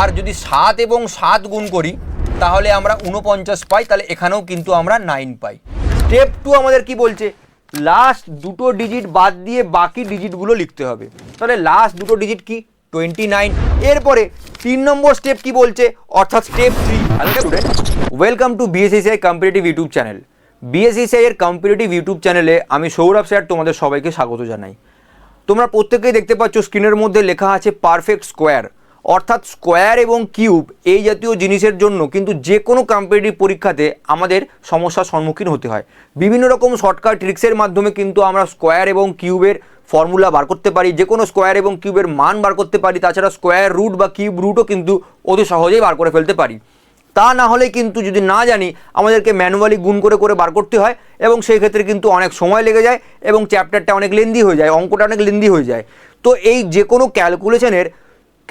আর যদি সাত এবং সাত গুণ করি, তাহলে আমরা উনপঞ্চাশ পাই, তাহলে এখানেও কিন্তু আমরা নাইন পাই। স্টেপ টু আমাদের কি বলছে? লাস্ট দুটো ডিজিট বাদ দিয়ে বাকি ডিজিটগুলো লিখতে হবে। তাহলে লাস্ট দুটো ডিজিট কি? টোয়েন্টি নাইন এরপরে তিন নম্বর স্টেপ কি বলছে? অর্থাৎ step three welcome to BSSI competitive YouTube channel BSSI এর কম্পিটিটিভ ইউটিউব চ্যানেলে আমি সৌরভ স্যার তোমাদের সবাইকে স্বাগত জানাই। তোমরা প্রত্যেকেই দেখতে পাচ্ছ স্ক্রিনের মধ্যে লেখা আছে পারফেক্ট স্কোয়ার অর্থাৎ স্কোয়ার এবং কিউব এই জাতীয় জিনিসের জন্য কিন্তু যে কোনো কম্পিটিটিভ পরীক্ষাতে আমাদের সমস্যার সম্মুখীন হতে হয়। বিভিন্ন রকম শর্টকাট ট্রিক্সের মাধ্যমে কিন্তু আমরা স্কোয়ার এবং কিউবের ফর্মুলা বার করতে পারি, যে কোনো স্কোয়ার এবং কিউবের মান বার করতে পারি, তাছাড়া স্কোয়ার রুট বা কিউব রুটও কিন্তু অতি সহজেই বার করে ফেলতে পারি। তা না হলে কিন্তু যদি না জানি, আমাদেরকে ম্যানুয়ালি গুণ করে করে বার করতে হয় এবং সেই ক্ষেত্রে কিন্তু অনেক সময় লেগে যায় এবং চ্যাপ্টারটা অনেক লেন্দি হয়ে যায়, অঙ্কটা অনেক লেন্দি হয়ে যায়। তো এই যে কোনো ক্যালকুলেশনের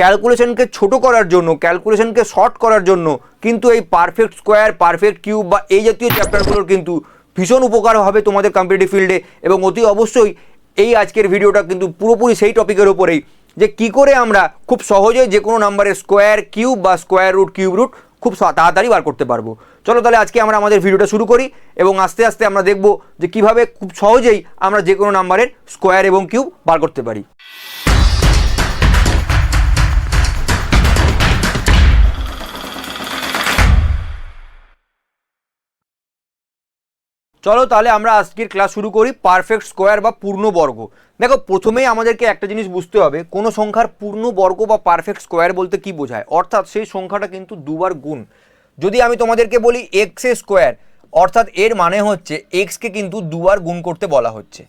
ক্যালকুলেশনকে ছোট করার জন্য ক্যালকুলেশনকে শর্ট করার জন্য কিন্তু এই পারফেক্ট স্কোয়ার পারফেক্ট কিউব বা এই জাতীয় চ্যাপ্টারগুলোর কিন্তু ভীষণ উপকার হবে তোমাদের কম্পিটিটিভ ফিল্ডে এবং অতি অবশ্যই এই আজকের ভিডিওটা কিন্তু পুরোপুরি সেই টপিকের ওপরেই যে কি করে আমরা খুব সহজে যে কোনো নাম্বারের স্কোয়ার কিউব বা স্কোয়ার রুট কিউব রুট খুব তাড়াতাড়ি বার করতে পারব। চলো তাহলে আজকে আমরা আমাদের ভিডিওটা শুরু করি এবং আস্তে আস্তে আমরা দেখব যে কীভাবে খুব সহজেই আমরা যে কোনো নাম্বারের স্কোয়ার এবং কিউব বার করতে পারি। চলো তাহলে আমরা আজকের ক্লাস শুরু করি পারফেক্ট স্কোয়ার বা পূর্ণবর্গ দেখো, প্রথমেই আমাদেরকে একটা জিনিস বুঝতে হবে, কোনো সংখ্যার পূর্ণবর্গ বা পারফেক্ট স্কোয়ার বলতে কি বোঝায়? অর্থাৎ সেই সংখ্যাটা কিন্তু দুবার গুণ। যদি আমি তোমাদেরকে বলি এক্স স্কোয়ার অর্থাৎ এর মানে হচ্ছে এক্সকে কিন্তু দুবার গুণ করতে বলা হচ্ছে।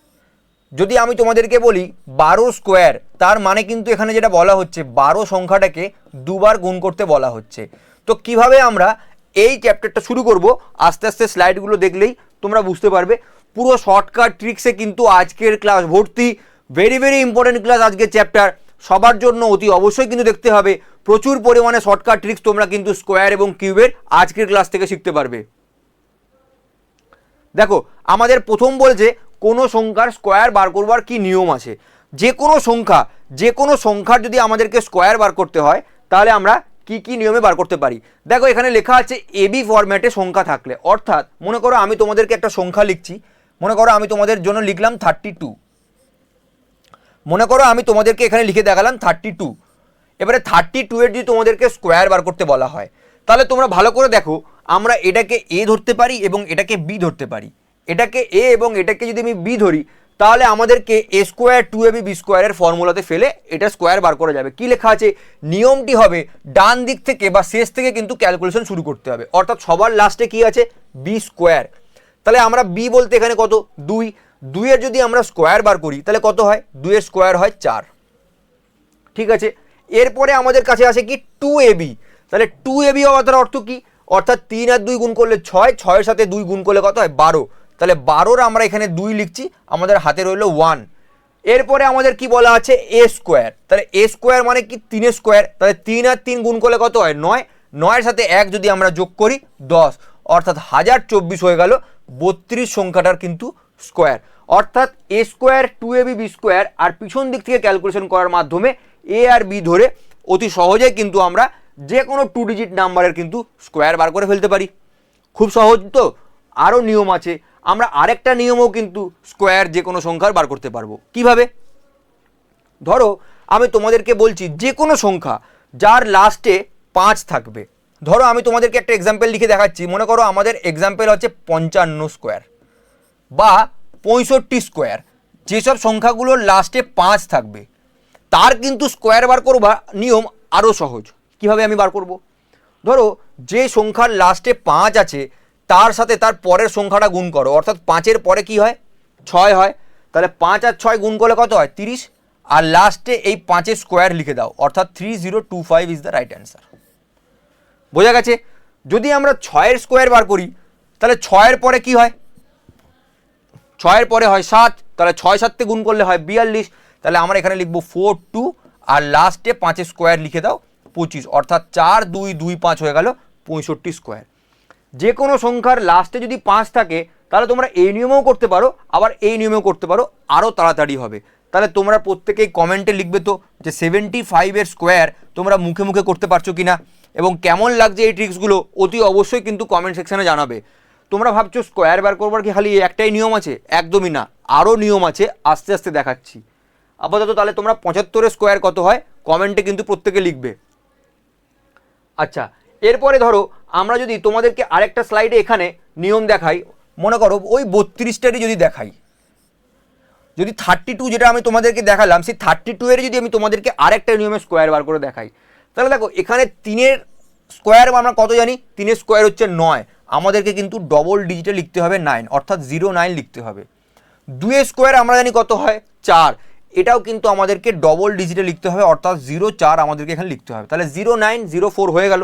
যদি আমি তোমাদেরকে বলি বারো স্কোয়ার তার মানে কিন্তু এখানে যেটা বলা হচ্ছে, বারো সংখ্যাটাকে দুবার গুণ করতে বলা হচ্ছে। তো কীভাবে আমরা এই চ্যাপ্টারটা শুরু করব? আস্তে আস্তে স্লাইডগুলো দেখলেই তোমরা বুঝতে পারবে। পুরো শর্টকাট ট্রিক্সে কিন্তু আজকের ক্লাস ভর্তি। ভেরি ভেরি ইম্পর্টেন্ট ক্লাস আজকের চ্যাপ্টার সবার জন্য অতি অবশ্যই কিন্তু দেখতে হবে। প্রচুর পরিমাণে শর্টকাট ট্রিক্স তোমরা কিন্তু স্কোয়ার এবং কিউবের আজকের ক্লাস থেকে শিখতে পারবে। দেখো, আমাদের প্রথম বলছে কোনো সংখ্যার স্কোয়ার বার করবার কি নিয়ম আছে? যে কোনো সংখ্যা, যে কোনো সংখ্যার যদি আমাদেরকে স্কোয়ার বার করতে হয়, তাহলে আমরা কি কি নিয়মে বার করতে পারি? দেখো, এখানে লেখা আছে এবি ফরম্যাটে সংখ্যা থাকলে। অর্থাৎ, মনে করো আমি তোমাদেরকে একটা সংখ্যা লিখছি। মনে করো আমি তোমাদের জন্য লিখলাম থার্টি টু মনে করো আমি তোমাদেরকে এখানে লিখে দেখালাম থার্টি টু এবারে থার্টি টু এর যদি তোমাদেরকে স্কোয়ার বার করতে বলা হয়, তাহলে তোমরা ভালো করে দেখো, আমরা এটাকে এ ধরতে পারি এবং এটাকে বি ধরতে পারি। এটাকে এ এবং এটাকে যদি আমি বি ধরি তাহলে আমাদেরকে A square two A B B স্কোয়ারের ফর্মুলাতে ফেলে এটা স্কোয়ার বার করা যাবে। কি লেখা আছে? নিয়মটি হবে ডান দিক থেকে বা শেষ থেকে কিন্তু ক্যালকুলেশন শুরু করতে হবে। অর্থাৎ সবার লাস্টে কি আছে? বি স্কোয়ার তাহলে আমরা বি বলতে এখানে কত? দুই। দুইয়ের যদি আমরা স্কোয়ার বার করি, তাহলে কত হয়? দুইয়ের স্কোয়ার হয় চার। ঠিক আছে? এরপরে আমাদের কাছে আছে কি? টু এবি তাহলে টু এবি হওয়ার অর্থ কি? অর্থাৎ তিন আর দুই গুণ করলে ছয়, ছয়ের সাথে দুই গুণ করলে কত হয়? বারো। তাহলে বারোর আমরা এখানে দুই লিখছি, আমাদের হাতে রইল ওয়ান এরপরে আমাদের কি বলা আছে? এ স্কোয়ার তাহলে এ স্কোয়ার মানে কি? তিনের স্কোয়ার তাহলে তিন আর তিন গুণ করলে কত হয়? নয়। নয়ের সাথে এক যদি আমরা যোগ করি, দশ। অর্থাৎ হাজার চব্বিশ হয়ে গেল, বত্রিশ সংখ্যাটার কিন্তু স্কোয়ার অর্থাৎ A square two A B B square আর পিছন দিক থেকে ক্যালকুলেশন করার মাধ্যমে এ আর বি ধরে অতি সহজে কিন্তু আমরা যে কোনো টু ডিজিট নাম্বারের কিন্তু স্কোয়ার বার করে ফেলতে পারি। খুব সহজ তো? আরও নিয়ম আছে। আমরা আরেকটা নিয়মও কিন্তু স্কোয়ার যে কোনো সংখ্যার বার করতে পারব। কীভাবে? ধরো, আমি তোমাদেরকে বলছি যে কোনো সংখ্যা যার লাস্টে পাঁচ থাকবে। ধরো, আমি তোমাদেরকে একটা এক্সাম্পল লিখে দেখাচ্ছি। মনে করো, আমাদের এক্সাম্পল হচ্ছে পঞ্চান্ন স্কোয়ার বা পঁয়ষট্টি স্কোয়ার যেসব সংখ্যাগুলোর লাস্টে পাঁচ থাকবে, তার কিন্তু স্কোয়ার বার করবা নিয়ম আরও সহজ। কীভাবে আমি বার করব? ধরো, যে সংখ্যার লাস্টে পাঁচ আছে তার সাথে তার পরের সংখ্যাটা গুণ করো। অর্থাৎ পাঁচের পরে কি হয়? ছয় হয়। তাহলে পাঁচ আর ছয় গুণ করলে কত হয়? তিরিশ। আর লাস্টে এই পাঁচের স্কোয়ার লিখে দাও। অর্থাৎ three zero two five is the right answer বোঝা গেছে? যদি আমরা ছয়ের স্কোয়ার বার করি, তাহলে ছয়ের পরে কি হয়? ছয়ের পরে হয় সাত। তাহলে ছয় সাততে গুণ করলে হয় বিয়াল্লিশ। তাহলে আমরা এখানে লিখব ফোর টু আর লাস্টে পাঁচের স্কোয়ার লিখে দাও পঁচিশ। অর্থাৎ চার দুই দুই পাঁচ হয়ে গেল পঁয়ষট্টি স্কোয়ার যে কোনো সংখ্যার লাস্টে যদি পাঁচ থাকে, তাহলে তোমরা এই নিয়মেও করতে পারো, আবার এই নিয়মেও করতে পারো আরও তাড়াতাড়ি হবে। তাহলে তোমরা প্রত্যেকেই কমেন্টে লিখবে তো যে সেভেন্টি ফাইভের স্কোয়ার তোমরা মুখে মুখে করতে পারছ কি না এবং কেমন লাগছে এই ট্রিক্সগুলো অতি অবশ্যই কিন্তু কমেন্ট সেকশনে জানাবে। তোমরা ভাবছ স্কোয়ার বার করবার কি খালি একটাই নিয়ম আছে? একদমই না আরও নিয়ম আছে, আস্তে আস্তে দেখাচ্ছি। আপাতত তাহলে তোমরা পঁচাত্তরের স্কোয়ার কত হয়? কমেন্টে কিন্তু প্রত্যেকে লিখবে। আচ্ছা এরপরে ধরো, আমরা যদি তোমাদেরকে আরেকটা স্লাইডে এখানে নিয়ম দেখাই, মনে করো ওই বত্রিশটারই যদি দেখাই, যদি থার্টি টু যেটা আমি তোমাদেরকে দেখালাম, সেই থার্টি টু এর যদি আমি তোমাদেরকে আরেকটা নিয়মে স্কোয়ার বার করে দেখাই, তাহলে দেখো, এখানে তিনের স্কোয়ার আমরা কত জানি? তিনের স্কোয়ার হচ্ছে নয়। আমাদেরকে কিন্তু ডবল ডিজিটে লিখতে হবে নাইন অর্থাৎ জিরো নাইন লিখতে হবে। দুয়ের স্কোয়ার আমরা জানি কত হয়? চার। এটাও কিন্তু আমাদেরকে ডবল ডিজিটে লিখতে হবে, অর্থাৎ জিরো চার আমাদেরকে এখানে লিখতে হবে। তাহলে জিরো নাইন জিরো ফোর হয়ে গেল।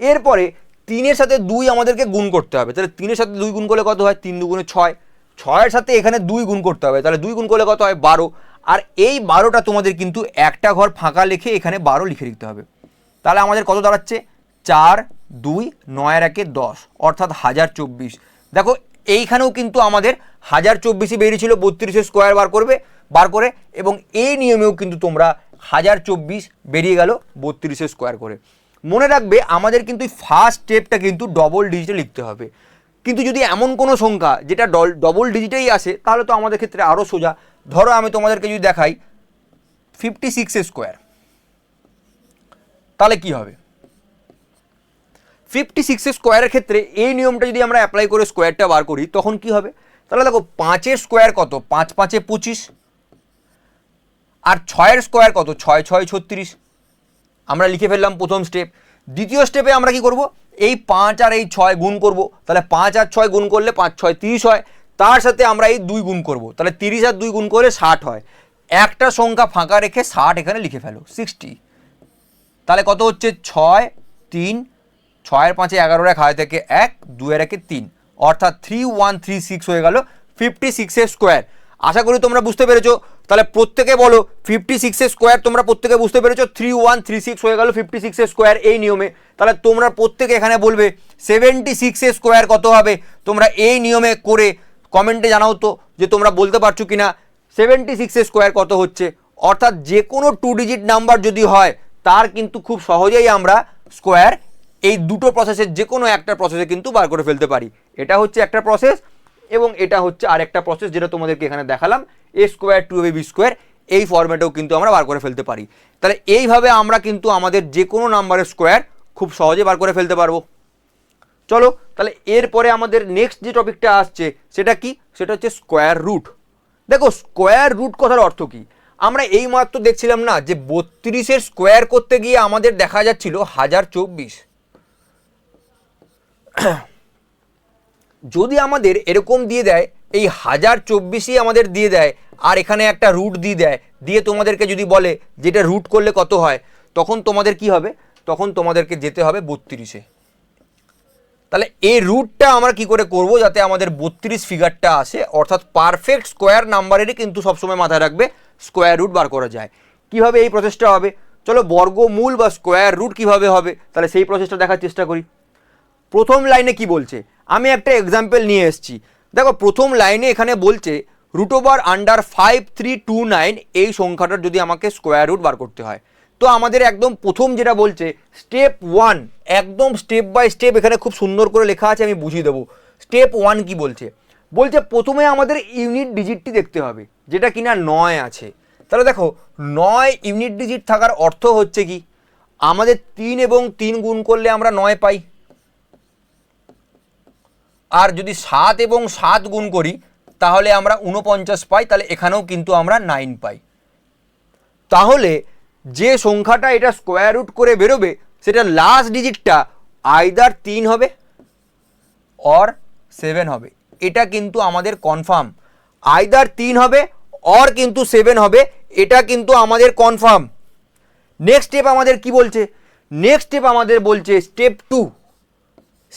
এরপরে তিনের সাথে দুই আমাদেরকে গুণ করতে হবে। তাহলে তিনের সাথে দুই গুণ করলে কত হয়? তিন দুগুণে ছয়। ছয়ের সাথে এখানে দুই গুণ করতে হবে। তাহলে দুই গুণ করলে কত হয়? বারো। আর এই বারোটা তোমাদের কিন্তু একটা ঘর ফাঁকা লিখে এখানে বারো লিখে লিখতে হবে। তাহলে আমাদের কত দাঁড়াচ্ছে? চার, দুই, নয়ের একে দশ, অর্থাৎ হাজার চব্বিশ। দেখো, এইখানেও কিন্তু আমাদের হাজার চব্বিশই বেরিয়েছিল বত্রিশের স্কোয়ার বার করবে, বার করে, এবং এই নিয়মেও কিন্তু তোমরা হাজার চব্বিশ বেরিয়ে গেল বত্রিশে স্কোয়ার করে। মনে রাখবে, আমাদের কিন্তু ফার্স্ট স্টেপটা কিন্তু ডবল ডিজিটে লিখতে হবে। কিন্তু যদি এমন কোনো সংখ্যা যেটা ডবল ডিজিটেই আসে, তাহলে তো আমাদের ক্ষেত্রে আরও সোজা। ধরো আমি তোমাদেরকে যদি দেখাই ফিফটি সিক্সের স্কোয়ার তাহলে কি হবে? ফিফটি সিক্সের স্কোয়ারের ক্ষেত্রে এই নিয়মটা যদি আমরা অ্যাপ্লাই করে স্কোয়ারটা বার করি, তখন কি হবে? তাহলে দেখো, পাঁচের স্কোয়ার কত? পাঁচ, পাঁচে পঁচিশ। আর ছয়ের স্কোয়ার কত? ছয় ছয়, ছত্রিশ। আমরা লিখে ফেললাম প্রথম স্টেপ দ্বিতীয় স্টেপে আমরা কি করব? এই পাঁচ আর এই ছয় গুণ করব। তাহলে পাঁচ আর ছয় গুণ করলে পাঁচ, ছয়, তিরিশ হয়। তার সাথে আমরা এই দুই গুণ করব। তাহলে তিরিশ আর দুই গুণ করলে ষাট হয়। একটা সংখ্যা ফাঁকা রেখে ষাট এখানে লিখে ফেলো। সিক্সটি তাহলে কত হচ্ছে? ছয়, তিন, ছয়ের পাঁচে এগারোর এক হায় থেকে এক, দুয়ের একে তিন। অর্থাৎ থ্রি ওয়ান থ্রি সিক্স হয়ে গেল। ফিফটি সিক্সের স্কোয়ার আশা করি তোমরা বুঝতে পেরেছ। তাহলে প্রত্যেকে বলো ফিফটি সিক্সের স্কোয়ার তোমরা প্রত্যেকে বুঝতে পেরেছ থ্রি ওয়ান থ্রি সিক্স হয়ে গেল ফিফটি সিক্সের স্কোয়ার এই নিয়মে। তাহলে তোমরা প্রত্যেকে এখানে বলবে সেভেন্টি সিক্সের স্কোয়ার কত হবে? তোমরা এই নিয়মে করে কমেন্টে জানাও তো যে তোমরা বলতে পারছ কি না সেভেন্টি সিক্সের স্কোয়ার কত হচ্ছে? অর্থাৎ যে কোনো টু ডিজিট নাম্বার যদি হয়, তার কিন্তু খুব সহজেই আমরা স্কোয়ার এই দুটো প্রসেসের যে কোনো একটা প্রসেসে কিন্তু বার করে ফেলতে পারি। এটা হচ্ছে একটা প্রসেস এবং এটা হচ্ছে আরেকটা প্রসেস যেটা তোমাদেরকে এখানে দেখালাম। A square two A B square এই ফরম্যাটেও কিন্তু আমরা বার করে ফেলতে পারি। তাহলে এইভাবে আমরা কিন্তু আমাদের যে কোনো নাম্বারের স্কোয়ার খুব সহজে বার করে ফেলতে পারব। চলো, তাহলে এরপরে আমাদের নেক্সট যে টপিকটা আসছে, সেটা কি? সেটা হচ্ছে স্কোয়ার রুট দেখো স্কোয়ার রুট কথার অর্থ কি? আমরা এই মাত্র দেখছিলাম না যে বত্রিশের স্কোয়ার করতে গিয়ে আমাদের দেখা যাচ্ছিল হাজার চব্বিশ। যদি আমাদের এরকম দিয়ে দেয় এই হাজার চব্বিশই আমাদের দিয়ে দেয়, আর এখানে একটা রুট দিয়ে দেয়। দিয়ে তোমাদেরকে যদি বলে যেটা রুট করলে কত হয়, তখন তোমাদের কি হবে? তখন তোমাদেরকে যেতে হবে বত্রিশে। তাহলে এই রুটটা আমরা কি করে করব? যাতে আমাদের বত্রিশ ফিগারটা আসে, অর্থাৎ পারফেক্ট স্কোয়ার নাম্বারেরই কিন্তু সবসময় মাথায় রাখবে স্কোয়ার রুট বার করা যায়। কীভাবে এই প্রসেসটা হবে? চলো বর্গমূল বা স্কোয়ার রুট কীভাবে হবে? তাহলে সেই প্রসেসটা দেখার চেষ্টা করি। প্রথম লাইনে কি বলছে? আমি একটা এক্সাম্পল নিয়ে এসেছি। দেখো, প্রথম লাইনে এখানে বলছে root over under five three two nine এই সংখ্যাটার যদি আমাকে স্কোয়ার রুট বার করতে হয়। তো আমাদের একদম প্রথম যেটা বলছে স্টেপ ওয়ান একদম স্টেপ বাই স্টেপ এখানে খুব সুন্দর করে লেখা আছে, আমি বুঝিয়ে দেবো। স্টেপ ওয়ান কি বলছে? বলছে প্রথমে আমাদের ইউনিট ডিজিটটি দেখতে হবে, যেটা কিনা নয় আছে। তাহলে দেখো, নয় ইউনিট ডিজিট থাকার অর্থ হচ্ছে কি? আমাদের তিন এবং তিন গুণ করলে আমরা নয় পাই। আর যদি সাত এবং সাত গুণ করি, তাহলে আমরা উনপঞ্চাশ পাই, তাহলে এখানেও কিন্তু আমরা নাইন পাই। তাহলে যে সংখ্যাটা এটা স্কোয়ার রুট করে বেরোবে, সেটা লাস্ট ডিজিটটা আইদার তিন হবে অর সেভেন হবে। এটা কিন্তু আমাদের কনফার্ম আইদার তিন হবে অর কিন্তু সেভেন হবে, এটা কিন্তু আমাদের কনফার্ম নেক্সট স্টেপ আমাদের কি বলছে? নেক্সট স্টেপ আমাদের বলছে স্টেপ টু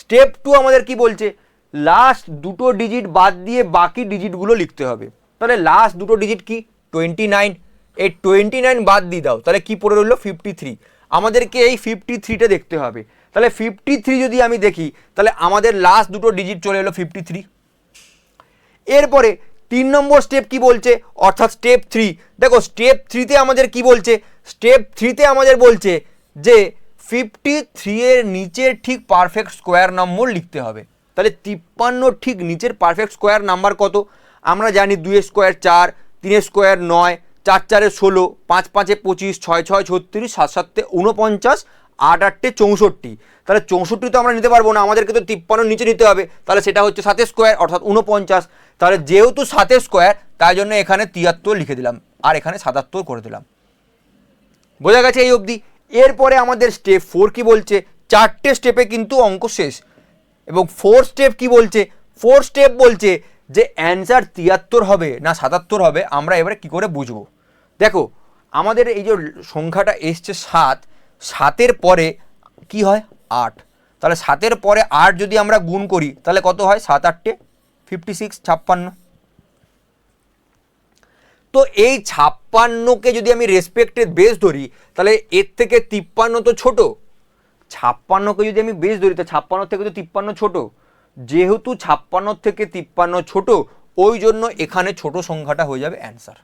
স্টেপ টু আমাদের কি বলছে? লাস্ট দুটো ডিজিট বাদ দিয়ে বাকি ডিজিটগুলো লিখতে হবে। তাহলে লাস্ট দুটো ডিজিট কি? টোয়েন্টি নাইন এই টোয়েন্টি নাইন বাদ দিয়ে দাও, তাহলে কি পড়ে রইল? ফিফটি থ্রি আমাদেরকে এই ফিফটি থ্রিটা দেখতে হবে। তাহলে ফিফটি থ্রি যদি আমি দেখি, তাহলে আমাদের লাস্ট দুটো ডিজিট চলে এলো ফিফটি থ্রি এরপরে তিন নম্বর স্টেপ কি বলছে? অর্থাৎ স্টেপ থ্রি দেখো স্টেপ থ্রিতে আমাদের কি বলছে? স্টেপ থ্রিতে আমাদের বলছে যে ফিফটি থ্রি এর নিচের ঠিক পারফেক্ট স্কোয়ার নম্বর লিখতে হবে। তাহলে তিপ্পান্ন ঠিক নিচের পারফেক্ট স্কোয়ার নাম্বার কত? আমরা জানি দুই স্কোয়ার চার তিনের স্কোয়ার নয়, চার চারে ষোলো, পাঁচ পাঁচে পঁচিশ, ছয় ছয় ছত্রিশ, সাত সাতে উনপঞ্চাশ আট আটটে চৌষট্টি। তাহলে চৌষট্টি তো আমরা নিতে পারব না, আমাদেরকে তো তিপ্পান্ন নিচে নিতে হবে। তাহলে সেটা হচ্ছে সাতের স্কোয়ার অর্থাৎ উনপঞ্চাশ তাহলে যেহেতু সাতের স্কোয়ার তাই জন্য এখানে তিয়াত্তর লিখে দিলাম, আর এখানে সাতাত্তর করে দিলাম। বোঝা গেছে এই অবধি? এরপরে আমাদের স্টেপ ফোর কি বলছে? চারটে স্টেপে কিন্তু অঙ্ক শেষ। এবং ফোর স্টেপ কি বলছে? ফোর স্টেপ বলছে যে অ্যান্সার তিয়াত্তর হবে না সাতাত্তর হবে, আমরা এবারে কি করে বুঝব? দেখো, আমাদের এই যে সংখ্যাটা এসছে সাত, সাতের পরে কি হয়? আট। তাহলে সাতের পরে আট যদি আমরা গুণ করি, তাহলে কত হয়? সাত আটটে ফিফটি সিক্স ছাপ্পান্ন। তো এই ছাপ্পান্নকে যদি আমি রেসপেক্টেড বেস ধরি, তাহলে এর থেকে তিপ্পান্ন তো ছোট। ছাপ্পান্নকে যদি আমি বেস ধরি, তো ছাপ্পান্ন থেকে তো তিপ্পান্ন ছোট। যেহেতু ছাপ্পান্ন থেকে তিপ্পান্ন ছোট, ওই জন্য এখানে ছোট সংখ্যাটা হয়ে যাবে অ্যান্সার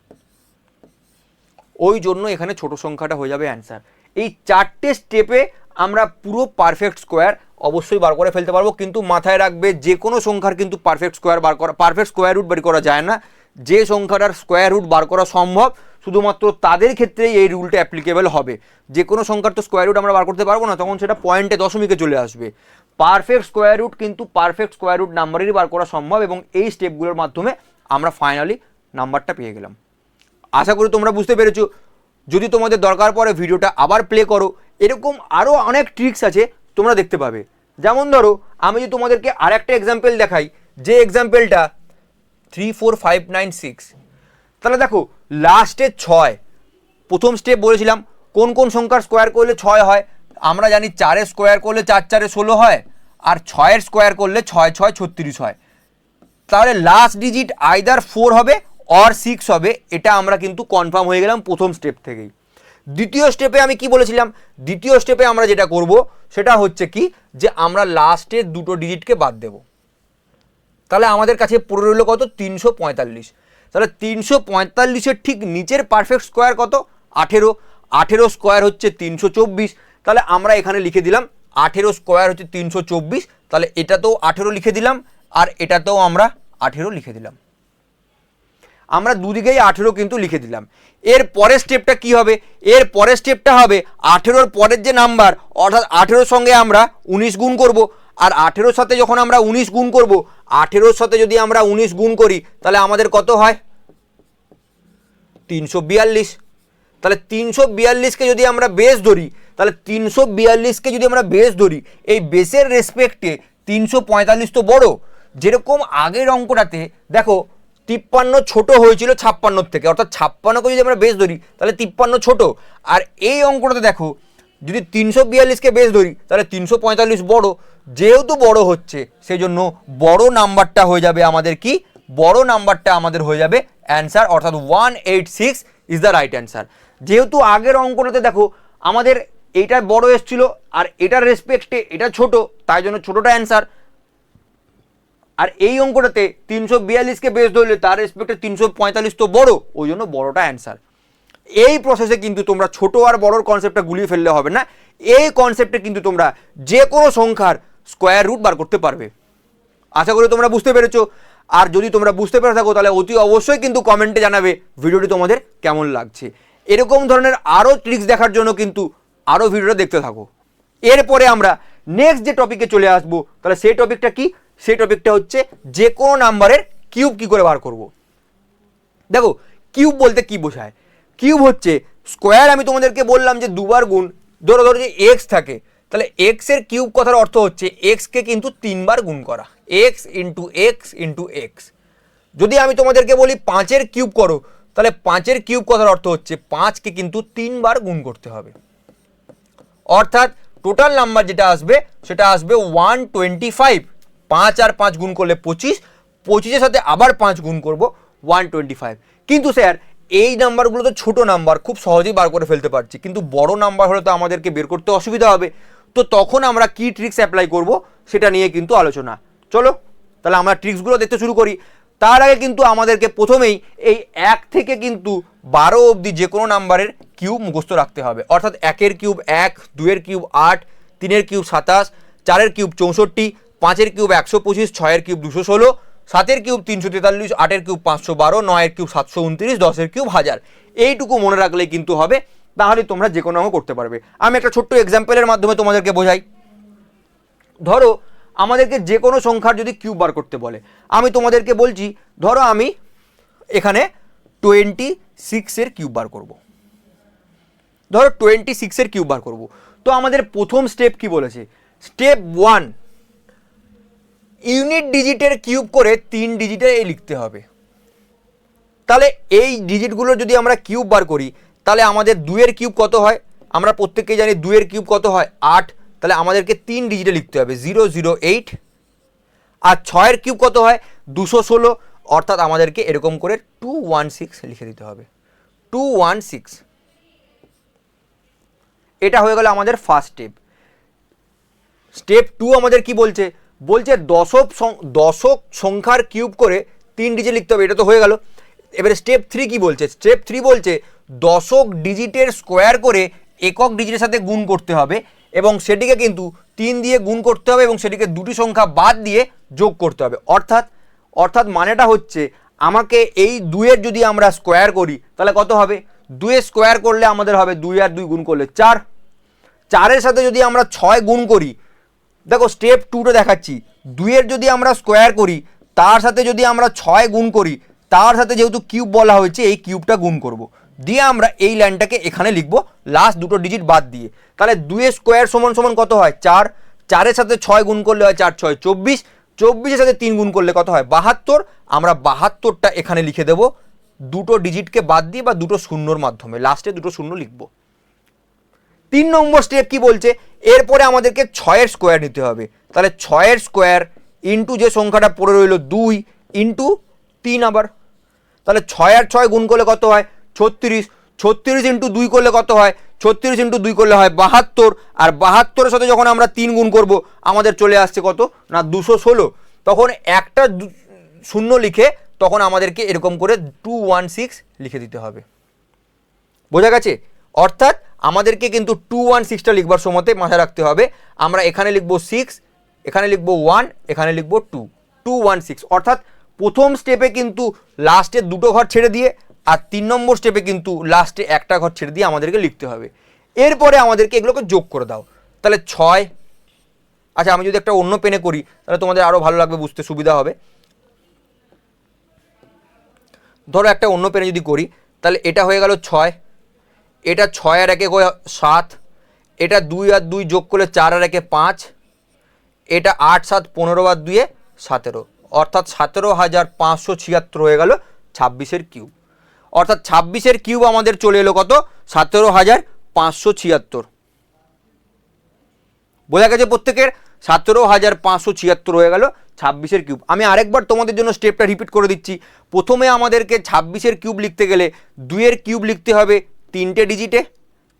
ওই জন্য এখানে ছোট সংখ্যাটা হয়ে যাবে অ্যান্সার এই চারটে স্টেপে আমরা পুরো পারফেক্ট স্কোয়ার অবশ্যই বার করে ফেলতে পারব, কিন্তু মাথায় রাখবে যে কোনো সংখ্যার কিন্তু পারফেক্ট স্কোয়ার বার করা পারফেক্ট স্কোয়ার রুট বের করা যায় না। যে সংখ্যাটার স্কোয়ার রুট বার করা সম্ভব শুধুমাত্র তাদের ক্ষেত্রেই এই রুলটা অ্যাপ্লিকেবল হবে। যে কোনো সংখ্যার তো স্কোয়ার রুট আমরা বার করতে পারব না, তখন সেটা পয়েন্টে দশমিকে চলে আসবে। পারফেক্ট স্কোয়ার রুট কিন্তু পারফেক্ট স্কোয়ার রুট নাম্বারেরই বার করা সম্ভব এবং এই স্টেপগুলোর মাধ্যমে আমরা ফাইনালি নাম্বারটা পেয়ে গেলাম। আশা করি তোমরা বুঝতে পেরেছ। যদি তোমাদের দরকার পড়ে ভিডিওটা আবার প্লে করো। এরকম আরও অনেক ট্রিক্স আছে তোমরা দেখতে পাবে। যেমন ধরো, আমি যদি তোমাদেরকে আর একটা এক্সাম্পল দেখাই, যে এক্সাম্পলটা three four five nine six তাহলে দেখো লাস্টে ছয়। প্রথম স্টেপ বলেছিলাম, কোন কোন সংখ্যার স্কোয়ার করলে ছয় হয়? আমরা জানি চারের স্কোয়ার করলে চার চারে ষোলো হয়, আর ছয়ের স্কোয়ার করলে ছয় ছয় ছত্রিশ হয়। তাহলে লাস্ট ডিজিট আইদার ফোর হবে অর সিক্স হবে, এটা আমরা কিন্তু কনফার্ম হয়ে গেলাম প্রথম স্টেপ থেকেই। দ্বিতীয় স্টেপে আমি কি বলেছিলাম? দ্বিতীয় স্টেপে আমরা যেটা করব, সেটা হচ্ছে কি? যে আমরা লাস্টের দুটো ডিজিটকে বাদ দেব। তাহলে আমাদের কাছে পড়ে রইল কত? তিনশো পঁয়তাল্লিশ। তাহলে তিনশো পঁয়তাল্লিশের ঠিক নিচের পারফেক্ট স্কোয়ার কত? আঠেরো। আঠেরো স্কোয়ার হচ্ছে তিনশো চব্বিশ। তাহলে আমরা এখানে লিখে দিলাম আঠেরো স্কোয়ার হচ্ছে তিনশো চব্বিশ। তাহলে এটাতেও আঠেরো লিখে দিলাম আর এটাতেও আমরা আঠেরো লিখে দিলাম। আমরা দুদিকেই আঠেরো কিন্তু লিখে দিলাম। এর পরের স্টেপটা কি হবে? এর পরের স্টেপটা হবে আঠেরোর পরের যে নাম্বার অর্থাৎ আঠেরোর সঙ্গে আমরা উনিশ গুণ করব। আর আঠেরোর সাথে যখন আমরা উনিশ গুণ করব, আঠেরোর সাথে যদি আমরা উনিশ গুণ করি, তাহলে আমাদের কত হয়? তিনশো বিয়াল্লিশ। তাহলে তিনশো বিয়াল্লিশকে যদি আমরা বেস ধরি, তাহলে তিনশো বিয়াল্লিশকে যদি আমরা বেস ধরি, এই বেসের রেসপেক্টে তিনশো পঁয়তাল্লিশ তো বড়। যেরকম আগের অঙ্কটাতে, দেখো, তিপ্পান্ন ছোট হয়েছিল ছাপ্পান্নর থেকে, অর্থাৎ ছাপ্পান্নকে যদি আমরা বেস ধরি, তাহলে তিপ্পান্ন ছোট। আর এই অঙ্কটাতে দেখো যদি তিনশো বিয়াল্লিশকে বেস ধরি, তাহলে তিনশো পঁয়তাল্লিশ বড়ো। যেহেতু বড় হচ্ছে সেই জন্য বড় নাম্বারটা হয়ে যাবে আমাদের কি? বড় নাম্বারটা আমাদের হয়ে যাবে অ্যান্সার অর্থাৎ one eight six is the right answer যেহেতু আগের অঙ্কটাতে দেখো, আমাদের এইটা বড় এসছিল আর এটার রেসপেক্টে এটা ছোট, তাই জন্য ছোটটা অ্যান্সার আর এই অঙ্কটাতে তিনশো বিয়াল্লিশকে বেস ধরলে তার রেসপেক্টে তিনশো পঁয়তাল্লিশ তো বড়, ওই জন্য বড়টা অ্যান্সার এই প্রসেসে কিন্তু তোমরা ছোট আর বড়র কনসেপ্টটা গুলিয়ে ফেললে হবে না। এই কনসেপ্টে কিন্তু তোমরা যে কোনো সংখ্যার স্কোয়ার রুট বার করতে পারবে। আশা করি তোমরা বুঝতে পেরেছ। আর যদি তোমরা বুঝতে পেরে থাকো, তাহলে অতি অবশ্যই কিন্তু কমেন্টে জানাবে ভিডিওটি তোমাদের কেমন লাগছে। এরকম ধরনের আরও ট্রিক্স দেখার জন্য কিন্তু আরও ভিডিওটা দেখতে থাকো। এরপরে আমরা নেক্সট যে টপিকে চলে আসব, তাহলে সেই টপিকটা কি? সেই টপিকটা হচ্ছে যে কোনো নাম্বারের কিউব কি করে বার করব। দেখো কিউব বলতে কি বোঝায়? কিউব হচ্ছে স্কোয়ার আমি তোমাদেরকে বললাম যে দুবার গুণ, ধরো ধরো যে এক্স থাকে, তাহলে এক্সের কিউব কথার অর্থ হচ্ছে এক্সকে কিন্তু তিনবার গুণ করা। X into x into x যদি আমি তোমাদেরকে বলি পাঁচের কিউব করো, তাহলে পাঁচের কিউব কথার অর্থ হচ্ছে পাঁচকে কিন্তু তিনবার গুণ করতে হবে। অর্থাৎ টোটাল নাম্বার যেটা আসবে, সেটা আসবে ওয়ান টোয়েন্টি ফাইভ পাঁচ আর পাঁচ গুণ করলে পঁচিশ, পঁচিশের সাথে আবার পাঁচ গুণ করব ওয়ান টোয়েন্টি ফাইভ কিন্তু স্যার এই নাম্বারগুলো তো ছোটো নাম্বার, খুব সহজেই বার করে ফেলতে পারছি। কিন্তু বড় নাম্বার হলে তো আমাদেরকে বের করতে অসুবিধা হবে। তো তখন আমরা কি ট্রিক্স অ্যাপ্লাই করব সেটা নিয়ে কিন্তু আলোচনা। চলো, তাহলে আমরা ট্রিক্সগুলো দেখতে শুরু করি। তার আগে কিন্তু আমাদেরকে প্রথমেই এই এক থেকে কিন্তু বারো অবধি যে কোনো নাম্বারের কিউব মুখস্থ রাখতে হবে। অর্থাৎ একের কিউব এক দুয়ের কিউব আট, তিনের কিউব সাতাশ, চারের কিউব চৌষট্টি, পাঁচের কিউব একশো পঁচিশ, ছয়ের কিউব দুশো ষোলো সাতের কিউব তিনশো তেতাল্লিশ, আটের কিউব পাঁচশো বারো, নয়ের কিউব সাতশো উনত্রিশ, দশের কিউব হাজার। এইটুকু মনে রাখলেই কিন্তু হবে, তাহলে তোমরা যে কোনো অঙ্ক করতে পারবে। আমি একটা ছোট্ট এক্সাম্পলের মাধ্যমে তোমাদেরকে বোঝাই। ধরো, আমাদেরকে যে কোনো সংখ্যার যদি কিউব বার করতে বলে, আমি তোমাদেরকে বলছি, ধরো আমি এখানে টোয়েন্টি সিক্সের কিউব বার করব। ধরো টোয়েন্টি সিক্সের কিউব বার করব। তো আমাদের প্রথম স্টেপ কি বলেছে? স্টেপ ওয়ান ইউনিট ডিজিটের কিউব করে তিন ডিজিটের এই লিখতে হবে। তাহলে এই ডিজিটগুলো যদি আমরা কিউব বার করি, তাহলে আমাদের দুয়ের কিউব কত হয়? আমরা প্রত্যেকেই জানি দুয়ের কিউব কত হয়? আট। তাহলে আমাদেরকে তিন ডিজিটে লিখতে হবে, জিরো জিরো, এইট। আর ছয়ের কিউব কত হয়? দুশো ষোলো। অর্থাৎ আমাদেরকে এরকম করে টু ওয়ান সিক্স লিখে দিতে হবে। Two one six. এটা হয়ে গেল আমাদের ফার্স্ট স্টেপ। স্টেপ টু আমাদের কি বলছে? বলছে দশক দশক সংখ্যার কিউব করে তিন ডিজিট লিখতে হবে, এটা তো হয়ে গেল। এবারে স্টেপ থ্রি কি বলছে? স্টেপ থ্রি বলছে দশক ডিজিটের স্কোয়ার করে একক ডিজিটের সাথে গুণ করতে হবে এবং সেটিকে কিন্তু তিন দিয়ে গুণ করতে হবে এবং সেটিকে দুটি সংখ্যা বাদ দিয়ে যোগ করতে হবে। অর্থাৎ অর্থাৎ মানেটা হচ্ছে আমাকে এই দুয়ের যদি আমরা স্কোয়ার করি, তাহলে কত হবে? দুইয়ের স্কোয়ার করলে আমাদের হবে দুই আর দুই গুণ করলে চার। চারের সাথে যদি আমরা ছয় গুণ করি দেখো স্টেপ টুটা দেখাচ্ছি। দুইয়ের যদি আমরা স্কোয়ার করি, তার সাথে যদি আমরা ছয় গুণ করি, তার সাথে যেহেতু কিউব বলা হয়েছে, এই কিউবটা গুণ করব। দিয়ে আমরা এই লাইনটাকে এখানে লিখব লাস্ট দুটো ডিজিট বাদ দিয়ে। তাহলে দুয়ের স্কোয়ার সমান সমান কত হয়? চার। চারের সাথে ছয় গুণ করলে হয় চার, ছয়, চব্বিশ। চব্বিশের সাথে তিন গুণ করলে কত হয়? বাহাত্তর। আমরা বাহাত্তরটা এখানে লিখে দেব। দুটো ডিজিটকে বাদ দিয়ে বা দুটো শূন্যর মাধ্যমে। লাস্টে দুটো শূন্য লিখব। তিন নম্বর স্টেপ কি বলছে? এরপরে আমাদেরকে ছয়ের স্কোয়ার নিতে হবে। তাহলে ছয়ের স্কোয়ার ইন্টু যে সংখ্যাটা পড়ে রইল দুই ইন্টু তিন আবার। তাহলে ছয় আর ছয় গুণ করলে কত হয়? ছত্রিশ। ছত্রিশ ইন্টু দুই করলে কত হয়? ছত্রিশ ইন্টু দুই করলে হয় বাহাত্তর। আর বাহাত্তরের সাথে যখন আমরা তিন গুণ করব, আমাদের চলে আসছে কত? না, দুশো ষোলো। তখন একটা শূন্য লিখে তখন আমাদেরকে এরকম করে টু ওয়ান সিক্স লিখে দিতে হবে। বোঝা গেছে? অর্থাৎ আমাদেরকে কিন্তু টু ওয়ান সিক্সটা লিখবার সময়তে মাথায় রাখতে হবে। আমরা এখানে লিখব সিক্স এখানে লিখব ওয়ান এখানে লিখব টু টু ওয়ান সিক্স অর্থাৎ প্রথম স্টেপে কিন্তু লাস্টে দুটো ঘর ছেড়ে দিয়ে আর তিন নম্বর স্টেপে কিন্তু লাস্টে একটা ঘর ছেড়ে দিয়ে আমাদেরকে লিখতে হবে। এরপরে আমাদেরকে এগুলোকে যোগ করে দাও। তাহলে ছয় আচ্ছা আমি যদি একটা অন্য পেনে করি, তাহলে তোমাদের আরও ভালো লাগবে, বুঝতে সুবিধা হবে। ধরো একটা অন্য পেনে যদি করি, তাহলে এটা হয়ে গেল ছয়। এটা ছয় আর একে সাত। এটা দুই আর দুই যোগ করলে চার আর একে পাঁচ। এটা আট, সাত, পনেরো আর দুয়ে সতেরো। অর্থাৎ সতেরো হাজার পাঁচশো ছিয়াত্তর হয়ে গেল ছাব্বিশের কিউব। অর্থাৎ ছাব্বিশের কিউব আমাদের চলে এলো কত? সতেরো হাজার পাঁচশো ছিয়াত্তর। বোঝা গেছে প্রত্যেকের? সতেরো হাজার পাঁচশো ছিয়াত্তর হয়ে গেল ছাব্বিশের কিউব। আমি আরেকবার তোমাদের জন্য স্টেপটা রিপিট করে দিচ্ছি। প্রথমে আমাদেরকে ছাব্বিশের কিউব লিখতে গেলে দুইয়ের কিউব লিখতে হবে তিনটে ডিজিটে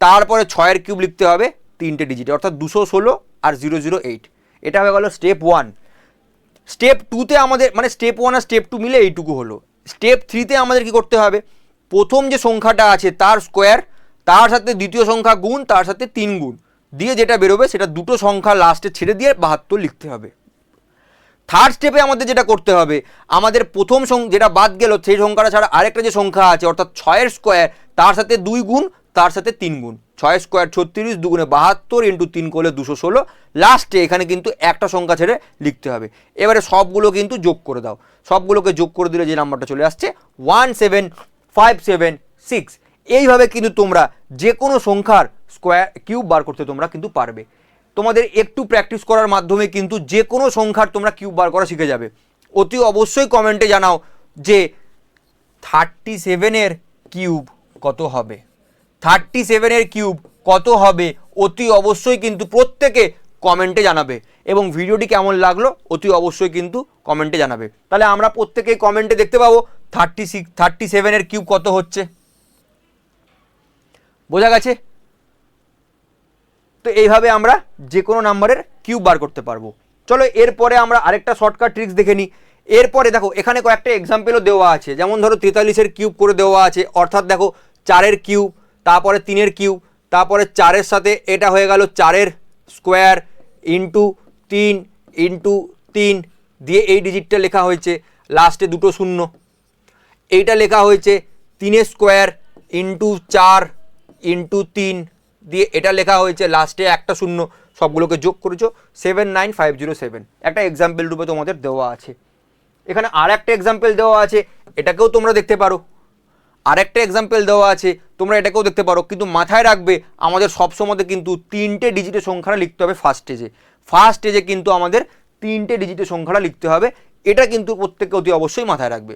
তারপরে ছয়ের কিউব লিখতে হবে তিনটে ডিজিটে অর্থাৎ দুশো ষোলো আর জিরো জিরো এইট এটা হয়ে গেল স্টেপ ওয়ান স্টেপ টুতে আমাদের মানে স্টেপ ওয়ান আর স্টেপ টু মিলে এইটুকু হলো। স্টেপ থ্রিতে আমাদের কি করতে হবে? প্রথম যে সংখ্যাটা আছে তার স্কোয়ার তার সাথে দ্বিতীয় সংখ্যা গুণ, তার সাথে তিন গুণ। দিয়ে যেটা বেরোবে সেটা দুটো সংখ্যা লাস্টে ছেড়ে দিয়ে বাহাত্তর লিখতে হবে। থার্ড স্টেপে আমাদের যেটা করতে হবে, আমাদের প্রথম যেটা বাদ গেল, সেই সংখ্যাটা ছাড়া আরেকটা যে সংখ্যা আছে, অর্থাৎ ছয়ের স্কোয়ার তার সাথে দুই গুণ, তার সাথে তিন গুণ। ছয় স্কোয়ার ছত্রিশ, দুগুণে বাহাত্তর ইন্টু তিন করলে দুশো ষোলো। লাস্টে এখানে কিন্তু একটা সংখ্যা ছেড়ে লিখতে হবে। এবারে সবগুলো কিন্তু যোগ করে দাও। সবগুলোকে যোগ করে দিলে যে নাম্বারটা চলে আসছে one seven five seven six এইভাবে কিন্তু তোমরা যে কোনো সংখ্যার স্কোয়ার কিউব বার করতে তোমরা কিন্তু পারবে। তোমাদের একটু প্র্যাকটিস করার মাধ্যমে কিন্তু যে কোনো সংখ্যার তোমরা কিউব বার করা শিখে যাবে। অতি অবশ্যই কমেন্টে জানাও যে থার্টি সেভেনের কিউব কত হবে? থার্টি সেভেনের কিউব কত হবে? অতি অবশ্যই কিন্তু প্রত্যেকে কমেন্টে জানাবে। এবং ভিডিওটি কেমন লাগল? অতি অবশ্যই কিন্তু কমেন্টে জানাবে। তাহলে আমরা প্রত্যেকে কমেন্টে দেখতে পাবো থার্টি সিক্স থার্টি সেভেনের কিউব কত হচ্ছে। বোঝা গেছে? তো এইভাবে আমরা যে কোনো নাম্বারের কিউব বার করতে পারব। চলো এরপরে আমরা আরেকটা শর্টকাট ট্রিক্স দেখে নিই। এরপরে দেখো, এখানে কয়েকটা এক্সাম্পেলও দেওয়া আছে। যেমন ধরো, তেতাল্লিশের কিউব করে দেওয়া আছে। অর্থাৎ দেখো, চারের কিউব তারপরে তিনের কিউব তারপরে চারের সাথে এটা হয়ে গেল চারের স্কোয়ার ইন্টু তিন ইন্টু তিন দিয়ে এই ডিজিটটা লেখা হয়েছে। লাস্টে দুটো শূন্য। এইটা লেখা হয়েছে তিনের স্কোয়ার ইন্টু চার ইন্টু তিন দিয়ে এটা লেখা হয়েছে লাস্টে একটা শূন্য। সবগুলোকে যোগ করেছ seven nine five zero seven একটা এক্সাম্পল রূপে তোমাদের দেওয়া আছে। এখানে আর একটা এক্সাম্পল দেওয়া আছে, এটাকেও তোমরা দেখতে পারো। আরেকটা এক্সাম্পল দেওয়া আছে, তোমরা এটাকেও দেখতে পারো। কিন্তু মাথায় রাখবে, আমাদের সবসময় কিন্তু তিনটে ডিজিটের সংখ্যাটা লিখতে হবে ফার্স্ট স্টেজে ফার্স্ট স্টেজে কিন্তু আমাদের তিনটে ডিজিটের সংখ্যাটা লিখতে হবে, এটা কিন্তু প্রত্যেককে অতি অবশ্যই মাথায় রাখবে।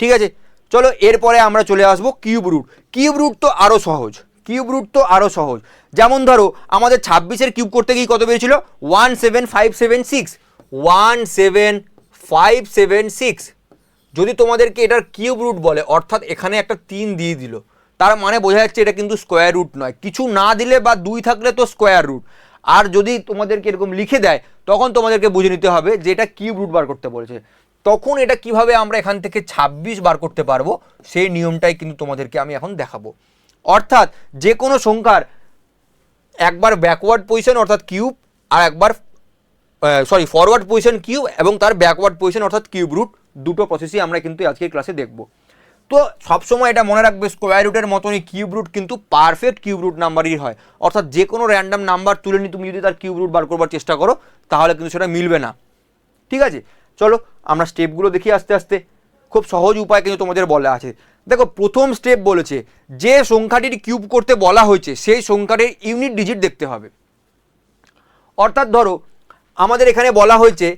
ঠিক আছে? চলো, এরপরে আমরা চলে আসব কিউব রুট কিউব রুট তো আরও সহজ। কিউব রুট তো আরও সহজ। যেমন ধরো, আমাদের ছাব্বিশের কিউব করতে গিয়ে কত পেয়েছিল one seven five seven six one seven five seven six যদি তোমাদেরকে এটার কিউব রুট বলে, অর্থাৎ এখানে একটা তিন দিয়ে দিল, তার মানে বোঝা যাচ্ছে এটা কিন্তু স্কোয়ার রুট নয়। কিছু না দিলে বা দুই থাকলে তো স্কোয়ার রুট আর যদি তোমাদেরকে এরকম লিখে দেয়, তখন তোমাদেরকে বুঝে নিতে হবে যে এটা কিউব রুট বার করতে বলেছে। তখন এটা কীভাবে আমরা এখান থেকে ছাব্বিশ বার করতে পারব, সেই নিয়মটাই কিন্তু তোমাদেরকে আমি এখন দেখাবো। অর্থাৎ যে কোনো সংখ্যার একবার ব্যাকওয়ার্ড পজিশন অর্থাৎ কিউব আর একবার সরি ফরওয়ার্ড পজিশন কিউব এবং তার ব্যাকওয়ার্ড পজিশন অর্থাৎ কিউব রুট দুটো প্রসেসই আমরা কিন্তু আজকের ক্লাসে দেখব। তো সবসময় এটা মনে রাখবে স্কোয়ার রুটের মতনই কিউব রুট কিন্তু পারফেক্ট কিউব রুট নাম্বারই হয়। অর্থাৎ যে কোনো র্যান্ডাম নাম্বার তুলে নিয়ে তুমি যদি তার কিউব রুট বার করবার চেষ্টা করো, তাহলে কিন্তু সেটা মিলবে না। ঠিক আছে? চলো, আমরা স্টেপগুলো দেখি আস্তে আস্তে। খুব সহজ উপায় কিন্তু তোমাদের বলা আছে। দেখো, প্রথম স্টেপ বলেছে, যে সংখ্যাটির কিউব করতে বলা হয়েছে, সেই সংখ্যাটির ইউনিট ডিজিট দেখতে হবে। অর্থাৎ ধরো আমাদের এখানে বলা হয়েছে,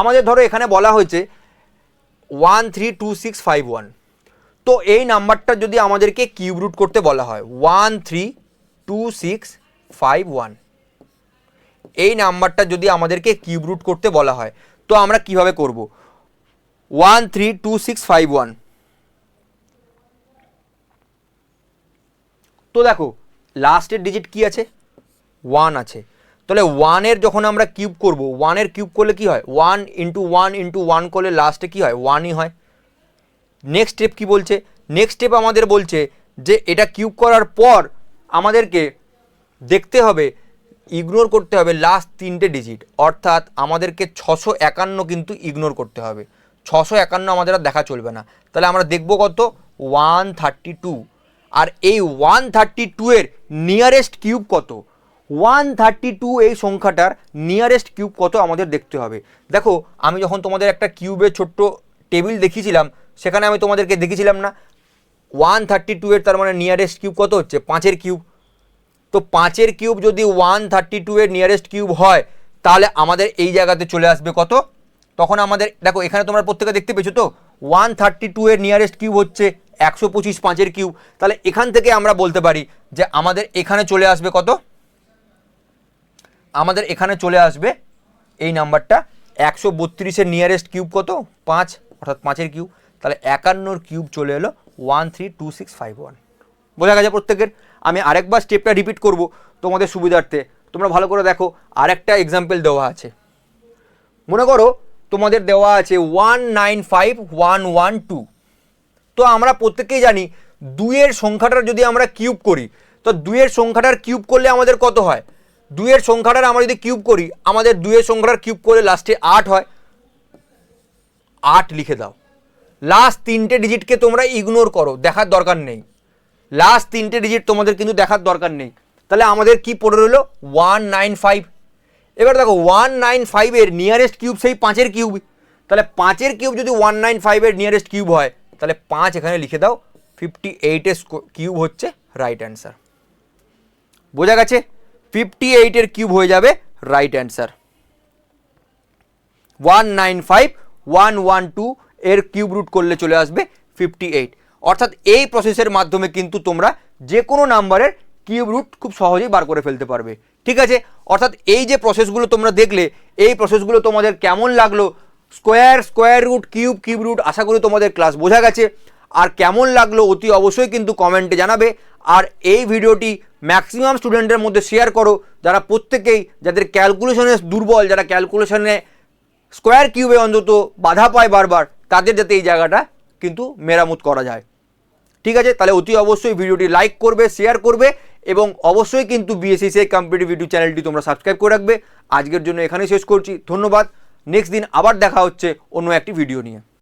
আমাদের ধরো এখানে বলা হয়েছে one three two six five one. তো এই নাম্বারটা যদি আমাদেরকে কিউব রুট করতে বলা হয়, one three two six five one. এই নাম্বারটা যদি আমাদেরকে কিউব রুট করতে বলা হয়, তো আমরা কীভাবে করব? One three two six five one. তো দেখো, লাস্টের ডিজিট কি আছে? ওয়ান আছে। তাহলে ওয়ানের যখন আমরা কিউব করব ওয়ানের কিউব করলে কি হয়? One into one into one করলে লাস্টে কি হয়? ওয়ানই হয়। নেক্সট স্টেপ কি বলছে? নেক্সট স্টেপ আমাদের বলছে যে এটা কিউব করার পর আমাদেরকে দেখতে হবে ইগনোর করতে হবে লাস্ট তিনটে ডিজিট অর্থাৎ আমাদেরকে ছশো একান্ন কিন্তু ইগনোর করতে হবে। ছশো একান্ন আমাদের আর দেখা চলবে না। তাহলে আমরা দেখব কত? ওয়ান থার্টি টু আর এই ওয়ান থার্টি টু এর নিয়ারেস্ট কিউব কত? ওয়ান থার্টি টু এই সংখ্যাটার নিয়ারেস্ট কিউব কত আমাদের দেখতে হবে। দেখো, আমি যখন তোমাদের একটা কিউবের ছোট্ট টেবিল দেখিয়েছিলাম, সেখানে আমি তোমাদেরকে দেখিয়েছিলাম না ওয়ান থার্টি টু এর তার মানে নিয়ারেস্ট কিউব কত হচ্ছে? পাঁচের কিউব তো পাঁচের কিউব যদি ওয়ান থার্টি টু এর নিয়ারেস্ট কিউব হয়, তাহলে আমাদের এই জায়গাতে চলে আসবে কত? তখন আমাদের, দেখো, এখানে তোমরা প্রত্যেকে দেখতে পেয়েছ তো? ওয়ান থার্টি টু এর নিয়ারেস্ট কিউব হচ্ছে একশো পঁচিশ পাঁচের কিউব তাহলে এখান থেকে আমরা বলতে পারি যে আমাদের এখানে চলে আসবে কত? আমাদের এখানে চলে আসবে এই নাম্বারটা একশো বত্রিশের নিয়ারেস্ট কিউব কত? পাঁচ, অর্থাৎ পাঁচের কিউব তাহলে একান্নর কিউব চলে এলো one three two six five one বোঝা গেছে প্রত্যেকের? আমি আরেকবার স্টেপটা রিপিট করব তোমাদের সুবিধার্থে। তোমরা ভালো করে দেখো, আরেকটা এক্সাম্পল দেওয়া আছে। মনে করো তোমাদের দেওয়া আছে one nine five one one two তো আমরা প্রত্যেকেই জানি দুইয়ের সংখ্যাটার যদি আমরা কিউব করি, তো দুইয়ের সংখ্যাটার কিউব করলে আমাদের কত হয়? দুইয়ের সংখ্যাটার আমরা যদি কিউব করি, আমাদের দুইয়ের সংখ্যাটার কিউব করলে লাস্টে আট হয়, আট লিখে দাও। লাস্ট তিনটে ডিজিটকে তোমরা ইগনোর করো, দেখার দরকার নেই। লাস্ট তিনটে ডিজিট তোমাদের কিন্তু দেখার দরকার নেই। তাহলে আমাদের কি পড়ে রইল? ওয়ান নাইন ফাইভ এবার দেখো ওয়ান নাইন ফাইভের নিয়ারেস্ট কিউব সেই পাঁচের কিউব তাহলে পাঁচের কিউব যদি ওয়ান নাইন ফাইভের নিয়ারেস্ট কিউব হয়, তাহলে পাঁচ এখানে লিখে দাও ফিফটি এইটের কিউব হচ্ছে রাইট অ্যান্সার বোঝা গেছে? ফিফটি এইটের কিউব হয়ে যাবে right answer one nine five one one two এর কিউব রুট করলে চলে আসবে ফিফটি এইট অর্থাৎ এই প্রসেসের মাধ্যমে কিন্তু তোমরা যে কোনো নাম্বারের কিউব রুট খুব সহজেই বার করে ফেলতে পারবে। ঠিক আছে? অর্থাৎ এই যে প্রসেসগুলো তোমরা দেখলে, এই প্রসেসগুলো তোমাদের কেমন লাগল? Square square root cube cube root আশা করি তোমাদের ক্লাস বোঝা গেছে। আর কেমন লাগল অতি অবশ্যই কিন্তু কমেন্টে জানাবে। আর এই ভিডিওটি ম্যাক্সিমাম স্টুডেন্টের মধ্যে শেয়ার করো, যারা প্রত্যেকেই যাদের ক্যালকুলেশনে দুর্বল, যারা ক্যালকুলেশনে স্কোয়ার কিউবে অন্তত বাধা পায় বারবার, তাদের যাতে এই জায়গাটা কিন্তু মেরামত করা যায়। ঠিক আছে? তাহলে অতি অবশ্যই ভিডিওটি লাইক করবে শেয়ার করবে এবং অবশ্যই কিন্তু বিএসসিসিআই কম্পিটিভ ইউটিউব চ্যানেলটি তোমরা সাবস্ক্রাইব করে রাখবে। আজকের জন্য এখানেই শেষ করছি। ধন্যবাদ। নেক্সট দিন আবার দেখা হচ্ছে অন্য একটি ভিডিও নিয়ে।